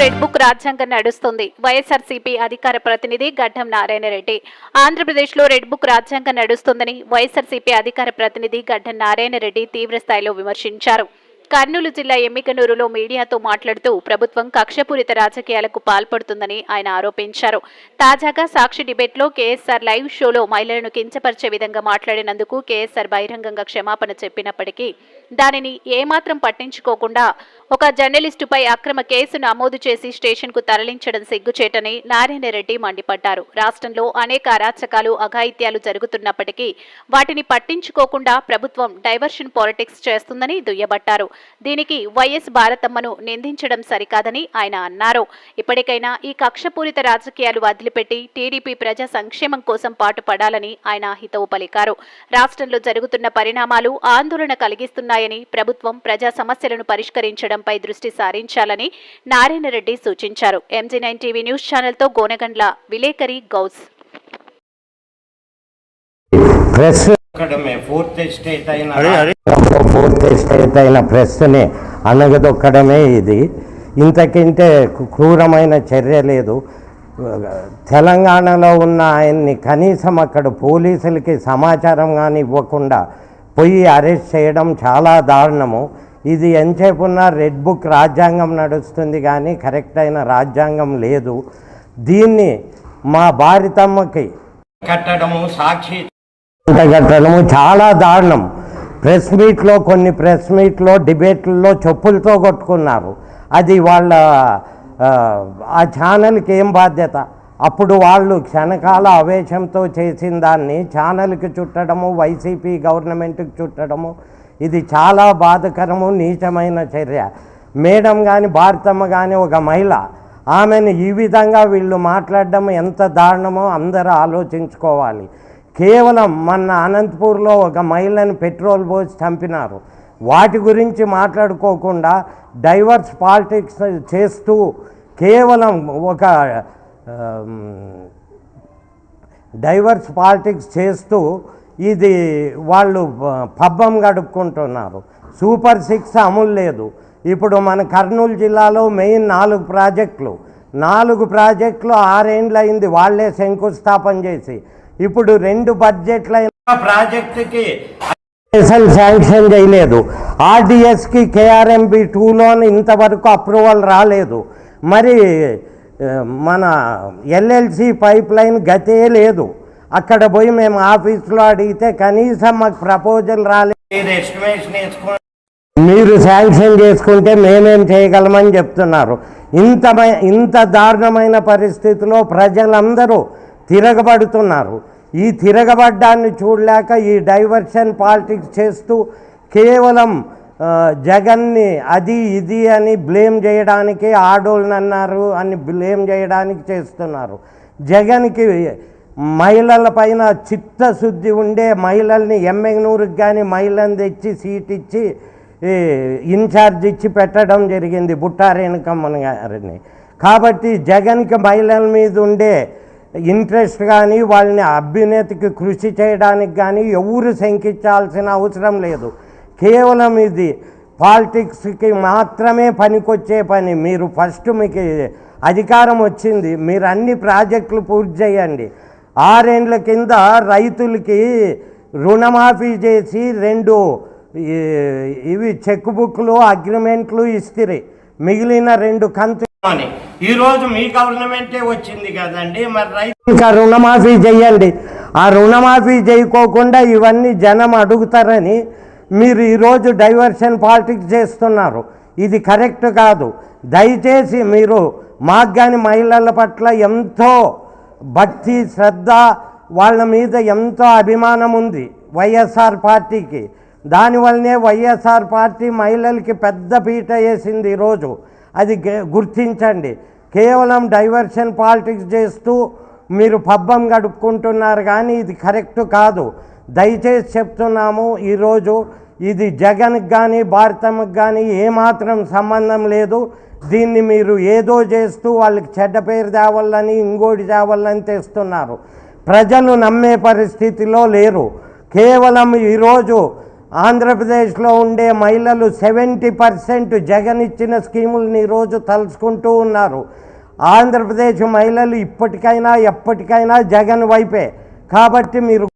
Red book రాజ్యాంగం నడుస్తుంది. వైఎస్ఆర్సీపీ అధికార ప్రతినిధి గడ్డం నారాయణ రెడ్డి. ఆంధ్రప్రదేశ్లో రెడ్ బుక్ రాజ్యాంగం నడుస్తుందని వైఎస్ఆర్సీపీ అధికార ప్రతినిధి గడ్డం నారాయణ రెడ్డి తీవ్ర స్థాయిలో విమర్శించారు. కర్నూలు జిల్లా ఎమ్మికనూరులో మీడియాతో మాట్లాడుతూ ప్రభుత్వం కక్షపూరిత రాజకీయాలకు పాల్పడుతుందని ఆయన ఆరోపించారు. తాజాగా సాక్షి డిబేట్లో కేఎస్ఆర్ లైవ్ షోలో మహిళలను కించపరిచే విధంగా మాట్లాడినందుకు కేఎస్ఆర్ బహిరంగంగా క్షమాపణ చెప్పినప్పటికీ దానిని ఏమాత్రం పట్టించుకోకుండా ఒక జర్నలిస్టుపై అక్రమ కేసు నమోదు చేసి స్టేషన్కు తరలించడం సిగ్గుచేటని నారాయణ రెడ్డి మండిపడ్డారు. రాష్ట్రంలో అనేక అరాచకాలు అఘాయిత్యాలు జరుగుతున్నప్పటికీ వాటిని పట్టించుకోకుండా ప్రభుత్వం డైవర్షన్ పాలిటిక్స్ చేస్తుందని దుయ్యబట్టారు. దీనికి వైఎస్ భారతమ్మను నిందించడం సరికాదని ఆయన అన్నారు. ఇప్పటికైనా ఈ కక్షపూరిత రాజకీయాలు వదిలిపెట్టి టీడీపీ ప్రజా సంక్షేమం కోసం పాటుపడాలని ఆయన హితవు పలికారు. రాష్ట్రంలో జరుగుతున్న పరిణామాలు ఆందోళన కలిగిస్తున్నాయని ప్రభుత్వం ప్రజా సమస్యలను పరిష్కరించడంపై దృష్టి సారించాలని నారాయణ రెడ్డి సూచించారు. ఎంజీ నైన్ టీవీ న్యూస్ ఛానల్తో గోనగండ్ల విలేకరి గౌస్. ప్రెస్ పూర్తి స్టేట్ అయిన ప్రెస్ని అనగదొక్కడమే ఇది. ఇంతకంటే క్రూరమైన చర్య లేదు. తెలంగాణలో ఉన్న ఆయన్ని కనీసం అక్కడ పోలీసులకి సమాచారం కానీ ఇవ్వకుండా పోయి అరెస్ట్ చేయడం చాలా దారుణము. ఇది ఎంతసేపు ఉన్న రెడ్ బుక్ రాజ్యాంగం నడుస్తుంది కానీ కరెక్ట్ అయిన రాజ్యాంగం లేదు. దీన్ని మా భారతమ్మకి కట్టడము సాక్షి కట్టడము చాలా దారుణం. ప్రెస్ మీట్లో కొన్ని ప్రెస్ మీట్లో డిబేట్లలో చెప్పులతో కొట్టుకున్నారు. అది వాళ్ళ ఆ, ఆ ఛానల్కి ఏం బాధ్యత? అప్పుడు వాళ్ళు క్షణకాల ఆవేశంతో చేసిన దాన్ని ఛానల్కి చుట్టడము వైసీపీ గవర్నమెంట్కి చుట్టడము ఇది చాలా బాధకరము నీచమైన చర్య. మేడం కానీ భారతమ్మ కానీ ఒక మహిళ ఆమెను ఈ విధంగా వీళ్ళు మాట్లాడడం ఎంత దారుణమో అందరూ ఆలోచించుకోవాలి. కేవలం మన అనంతపూర్లో ఒక మహిళను పెట్రోల్ పోసి చంపినారు. వాటి గురించి మాట్లాడుకోకుండా డైవర్స్ పాలిటిక్స్ చేస్తూ కేవలం ఒక డైవర్స్ పాలిటిక్స్ చేస్తూ ఇది వాళ్ళు పబ్బం గడుపుకుంటున్నారు. సూపర్ సిక్స్ అమలు లేదు. ఇప్పుడు మన కర్నూలు జిల్లాలో మెయిన్ నాలుగు ప్రాజెక్టులు. నాలుగు ప్రాజెక్టులు ఆరేండ్లు అయింది. వాళ్ళే శంకుస్థాపన చేసి. ఇప్పుడు రెండు బడ్జెట్లు ప్రాజెక్టుకి అసలు శాంక్షన్ చేయలేదు. ఆర్డిఎస్కి కేఆర్ఎంబి టూలోని ఇంతవరకు అప్రూవల్ రాలేదు. మరి మన ఎల్ఎల్సి పైప్ లైన్ గతే లేదు. అక్కడ పోయి మేము ఆఫీస్లో అడిగితే కనీసం మాకు ప్రపోజల్ రాలేదు మీరు ఎస్టిమేషన్ వేసుకుని మీరు శాంక్షన్ చేసుకుంటే మేమేం చేయగలమని చెప్తున్నారు. ఇంత ఇంత దారుణమైన పరిస్థితిలో ప్రజలందరూ తిరగబడుతున్నారు. ఈ తిరగబడ్డాన్ని చూడలేక ఈ డైవర్షన్ పాలిటిక్స్ చేస్తూ కేవలం జగన్ని అది ఇది అని బ్లేమ్ చేయడానికి ఆడోళ్ళని అన్నారు అని బ్లేమ్ చేయడానికి చేస్తున్నారు. జగన్కి మహిళల పైన చిత్తశుద్ధి ఉండే మహిళల్ని ఎమ్మెగ్నూరుకి కానీ మహిళని తెచ్చి సీట్ ఇచ్చి ఇన్ఛార్జ్ ఇచ్చి పెట్టడం జరిగింది బుట్టారేణుకమ్మన్ గారిని. కాబట్టి జగన్కి మహిళల మీద ఉండే ఇంట్రెస్ట్ కానీ వాళ్ళని అభ్యున్నతికి కృషి చేయడానికి కానీ ఎవరు శంకించాల్సిన అవసరం లేదు. కేవలం ఇది పాలిటిక్స్కి మాత్రమే పనికొచ్చే పని. మీరు ఫస్ట్ మీకు అధికారం వచ్చింది. మీరు అన్ని ప్రాజెక్టులు పూర్తి చేయండి. ఆరేండ్ల కింద రైతులకి రుణమాఫీ చేసి రెండు ఇవి చెక్ బుక్లు అగ్రిమెంట్లు ఇస్తిరి. మిగిలిన రెండు కంతు అని. ఈ రోజు మీ గవర్నమెంటే వచ్చింది కదండి. మరి రైతు ఇంకా రుణమాఫీ చేయండి. ఆ రుణమాఫీ చేయకోకుండా ఇవన్నీ జనం అడుగుతారని మీరు ఈరోజు డైవర్షన్ పాలిటిక్స్ చేస్తున్నారు. ఇది కరెక్ట్ కాదు. దయచేసి మీరు మాగ్గాని మహిళల పట్ల ఎంతో భక్తి శ్రద్ధ వాళ్ళ మీద ఎంతో అభిమానం ఉంది వైఎస్ఆర్ పార్టీకి. దానివల్లనే వైఎస్ఆర్ పార్టీ మహిళలకి పెద్ద పీట వేసింది ఈరోజు అది గుర్తించండి. కేవలం డైవర్షన్ పాలిటిక్స్ చేస్తూ మీరు పబ్బం గడుపుకుంటున్నారు కానీ ఇది కరెక్ట్ కాదు. దయచేసి చెప్తున్నాము ఈరోజు ఇది జగన్కి కానీ భారతమ్మకి కానీ ఏమాత్రం సంబంధం లేదు. దీన్ని మీరు ఏదో చేస్తూ వాళ్ళకి చెడ్డ పేరు తేవాలని ఇంకోటి తేవాలని తెస్తున్నారు. ప్రజలు నమ్మే పరిస్థితిలో లేరు. కేవలం ఈరోజు ఆంధ్రప్రదేశ్లో ఉండే మహిళలు సెవెంటీ పర్సెంట్ జగన్ ఇచ్చిన స్కీములను ఈరోజు తలుచుకుంటూ ఉన్నారు. ఆంధ్రప్రదేశ్ మహిళలు ఇప్పటికైనా ఎప్పటికైనా జగన్ వైపే. కాబట్టి మీరు